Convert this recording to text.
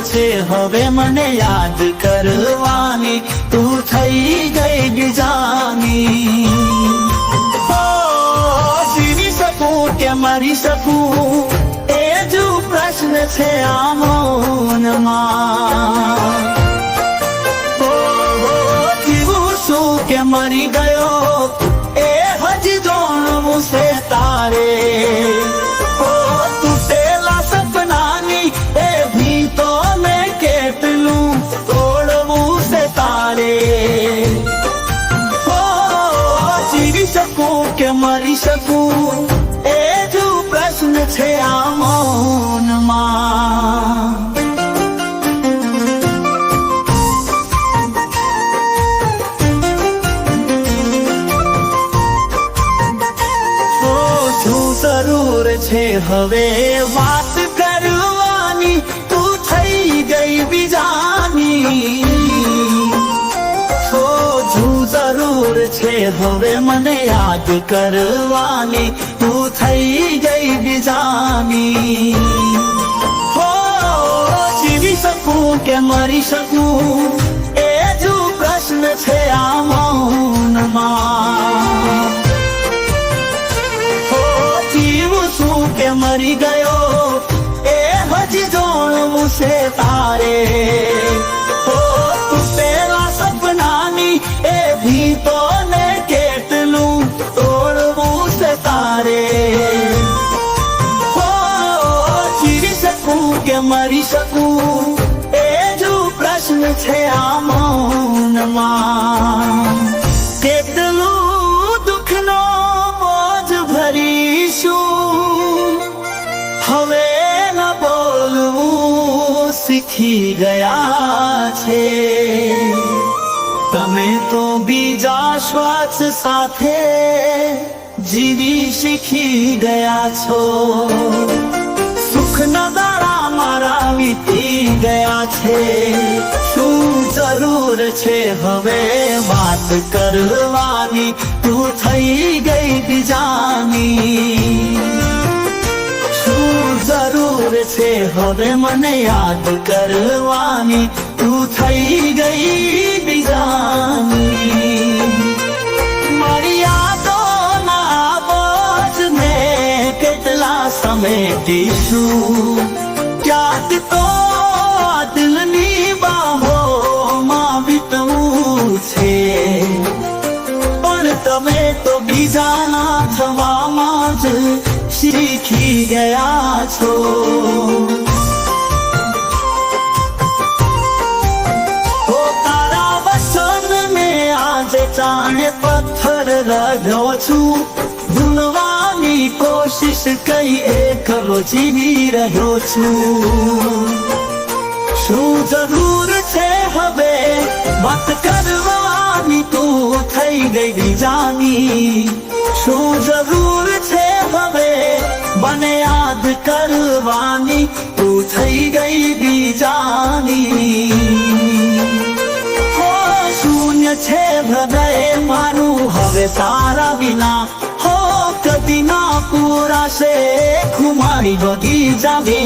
છે, હવે મને યાદ કરવાની તું થઈ ગઈ ગીજાની જીવી શકું કે મરી શકું? એ જ પ્રશ્ન છે આ મૌનમાં. શું કે મરી ગયો? એ હજી જાણવું છે તારે. છે હવે વાત કરવાની. તું થઈ ગઈ બીજાની. જરૂર છે હવે મને યાદ કરવાની. તું થઈ હો જીવી શકું કે મરી શકું એ જ પ્રશ્ન છે આ મૌનમાં હો જીવું શું કે મરી ગયો એ હજી જોણવું છે તારે મરી શકું એ જ પ્રશ્ન છે આ મૌનમાં કેટલું દુઃખનો બોજ ભરીશું હવે ન બોલવું શીખી ગયા છે તમે તો બીજા શ્વાસ સાથે જીવી શીખી ગયા છો સુખના દાડા મારા વીતી ગયા છે? શું જરૂર છે હવે વાત કરવાની? તું થઈ ગઈ બીજાની. શું જરૂર છે હવે મને યાદ કરવાની? તું થઈ ગઈ બીજાની. મારી યાદોના બોજને કેટલા સમેટીશું ક્યાંક તો દિલની બાહોમાં વીતવું છે. પણ તમે તો બીજાના થવામાં જ શીખી ગયા છો. તારા વસન મેં આજે ચાણે પથ્થર રહ્યો છું. કઈ એકલો જીવી રહ્યો છું. શું જરૂર છે હવે? વાત કરવાની તું થઈ ગઈ બીજાની શું જરૂર છે હવે? મને યાદ કરવાની તું થઈ ગઈ બીજાની શૂન્ય છે હૃદય મારું. હવે તારા વિના মোর আসে ঘুমাই নদী যাবে